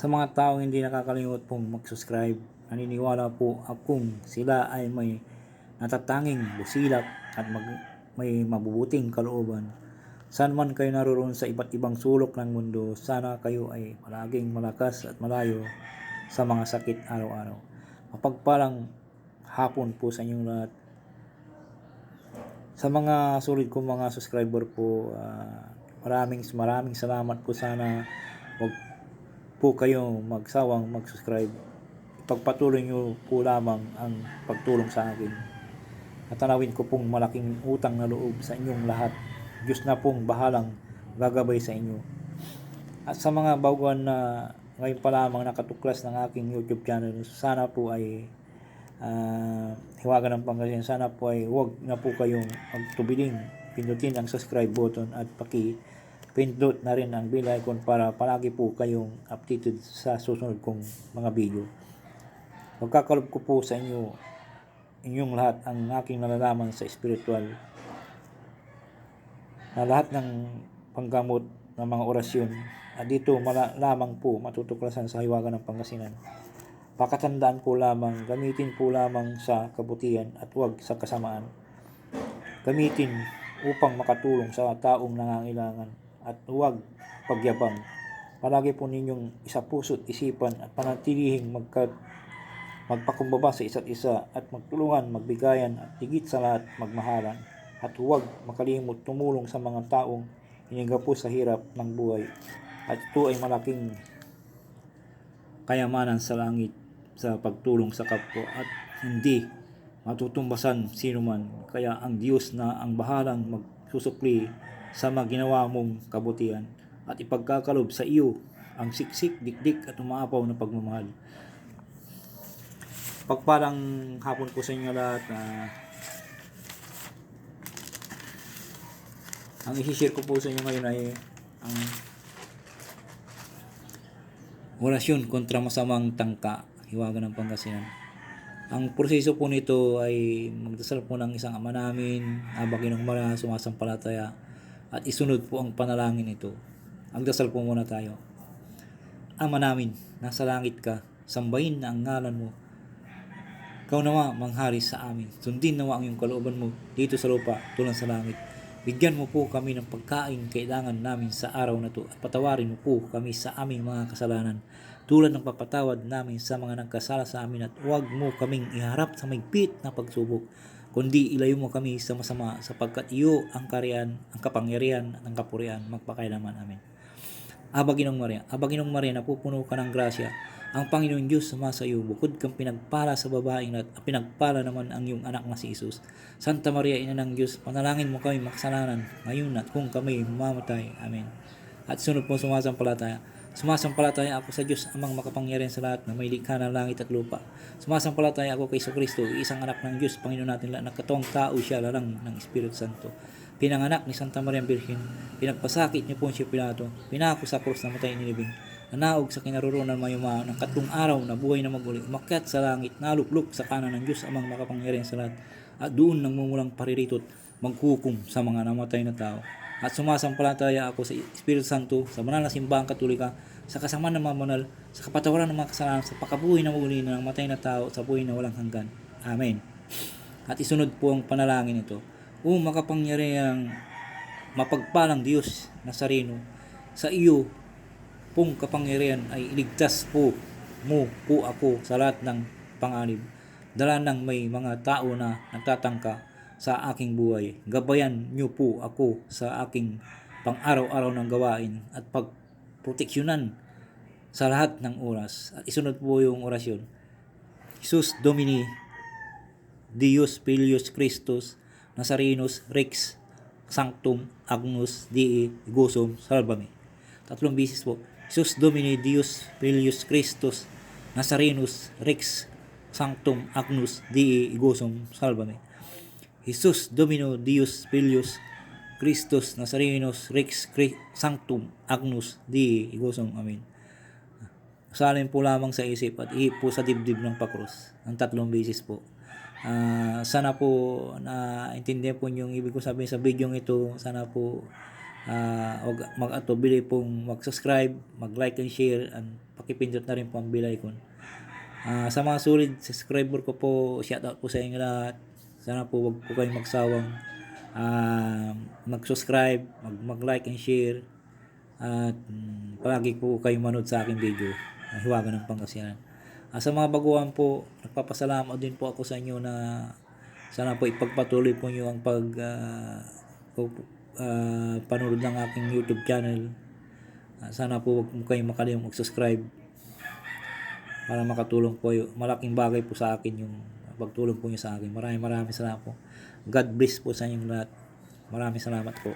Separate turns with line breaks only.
Sa mga taong hindi nakakalimot pong mag-subscribe, naniniwala po akong sila ay may natatanging busilak at mag- may mabubuting kalooban. Saan man kayo naroon sa iba't ibang sulok ng mundo, sana kayo ay palaging malakas at malayo sa mga sakit araw-araw. Mapagpalang hapon po sa inyong lahat. Sa mga sulit kong mga subscriber po, ah, maraming maraming salamat po sana. Wag po kayong magsawang mag-subscribe. Ipagpatuloy nyo po lamang ang pagtulong sa akin. At tanawin ko pong malaking utang na loob sa inyong lahat. Diyos na pong bahalang gagabay sa inyo. At sa mga baguhan na ngayon pa lamang nakatuklas ng aking YouTube channel, sana po ay uh, hiwaga ng Pangasinan. Sana po ay huwag na po kayong magtubiling. Pindutin ang subscribe button at paki pindot na rin ang bell icon para palagi po kayong updated sa susunod kong mga video. Magkakalob ko po sa inyo inyong lahat ang aking nalalaman sa spiritual na lahat ng panggamot ng mga orasyon at dito mala, lamang po matutuklasan sa hiwaga ng Pangasinan. Pakatandaan po lamang, gamitin po lamang sa kabutihan at huwag sa kasamaan. Gamitin upang makatulong sa taong nangangailangan at huwag pagyabang. Palagi po ninyong isa puso't isipan at panatilihing magka, magpakumbaba sa isa't isa at magtulungan, magbigayan at higit sa lahat magmahalan. At huwag makalimot tumulong sa mga taong hiniga po sa hirap ng buhay. At ito ay malaking kayamanan sa langit sa pagtulong sa kapwa at hindi matutumbasan sino man. Kaya ang Diyos na ang bahalang magsusukli sa mga ginawa mong kabutihan at ipagkakalob sa iyo ang siksik, dikdik at umaapaw na pagmamahal. Pagpalang hapon po sa inyo lahat na ang isi-share ko po sa inyo ngayon ay ang orasyon kontra masamang tangka, hiwaga ng Pangasinan. Ang proseso po nito ay magdasal po ng isang ama namin, abaginong mara, sumasampalataya, at isunod po ang panalangin nito. Ang dasal po muna tayo. Ama namin, nasa langit ka, sambahin na ang ngalan mo. Ikaw nawa, manghari sa amin. Sundin nawa ang iyong kalooban mo dito sa lupa, tulad sa langit. Bigyan mo po kami ng pagkain kailangan namin sa araw na to at patawarin mo po kami sa aming mga kasalanan tulad ng papatawad namin sa mga nagkasala sa amin at huwag mo kaming iharap sa maigpit na pagsubok kundi ilayo mo kami sa masama sapagkat iyo ang kariyan, ang kapangyarihan at ang kapurian magpakailaman amin. Aba Ginong Maria, Aba Ginong Maria, napupuno ka ng grasya. Ang Panginoon Diyos sumasa iyo, bukod kang pinagpala sa babaeng at pinagpala naman ang iyong anak na si Isus. Santa Maria, Ina ng Diyos, panalangin mo kami makasalanan ngayon at kung kami mamatay. Amen. At sunod po sumasampalataya. Sumasampalataya ako sa Diyos amang makapangyarihan sa lahat na may likha ng langit at lupa. Sumasampalataya ako kay Kristo, isang anak ng Diyos, Panginoon natin lahat, nakatawang tao siya, lalang ng Espiritu Santo. Pinanganak ni Santa Maria Virgen, pinagpasakit ni Poncio Pilato, pinako sa krus na matay ni Libing, nanaog sa kinarurunan mayuma ng katlong araw na buhay na maguli, umakyat sa langit, naluplok sa kanan ng Diyos amang makapangyarihan sa lahat, at doon nang mumulang pariritot, maghukom sa mga namatay na tao. At sumasampalataya ako sa Espiritu Santo, sa banal na simbahang katolika, sa kasama ng mga banal, sa kapatawaran ng mga kasalanan, sa pakabuhay na maguli ng matay na tao, sa buhay na walang hanggan. Amen. At isunod po ang panalangin ito. O makapangyarihang mapagpalang Diyos Nazareno, sa iyo pong kapangyarihan ay iligtas po mo po ako sa lahat ng panganib. Dala ng may mga tao na nagtatangka sa aking buhay. Gabayan niyo po ako sa aking pang-araw-araw ng gawain at pagproteksyonan sa lahat ng oras. At isunod po yung orasyon. Jesus Domini, Dios Filius Christus, Nazarenus Rex Sanctum Agnus Dei Gosum Salvame. Tatlong bisis po. Jesus Domini Deus Filius Christus Nazarenus Rex Sanctum Agnus Dei Gosum Salvame. Jesus Domino Deus Filius Christus Nazarenus Rex Sanctum Agnus Dei Gosum Amen. Salin po lamang sa isip at ihip sa dibdib ng pakros. Ang tatlong bisis po. Uh, sana po na intindihan po yung ibig ko sabihin sa video ito. Sana po wag mag-atubili pong mag-subscribe, mag-like and share and pakipindot na rin po ang bell icon. Ah, sa mga solid subscriber ko po, shoutout po sa inyo lahat. Sana po wag po kayong magsawang ah, mag-subscribe, mag- mag-like and share. At mm, palagi po kayong manood sa aking video. Uh, Hiwaga ng Pangasinan. Ah, sa mga baguhan po, nagpapasalamat din po ako sa inyo na sana po ipagpatuloy po niyo ang pag po- ah, panood ng aking YouTube channel. Ah, sana po wag mo kayong makalimang mag-subscribe para makatulong po malaking bagay po sa akin yung pagtulong po niyo sa akin. Maraming maraming salamat po. God bless po sa inyong lahat. Maraming salamat po.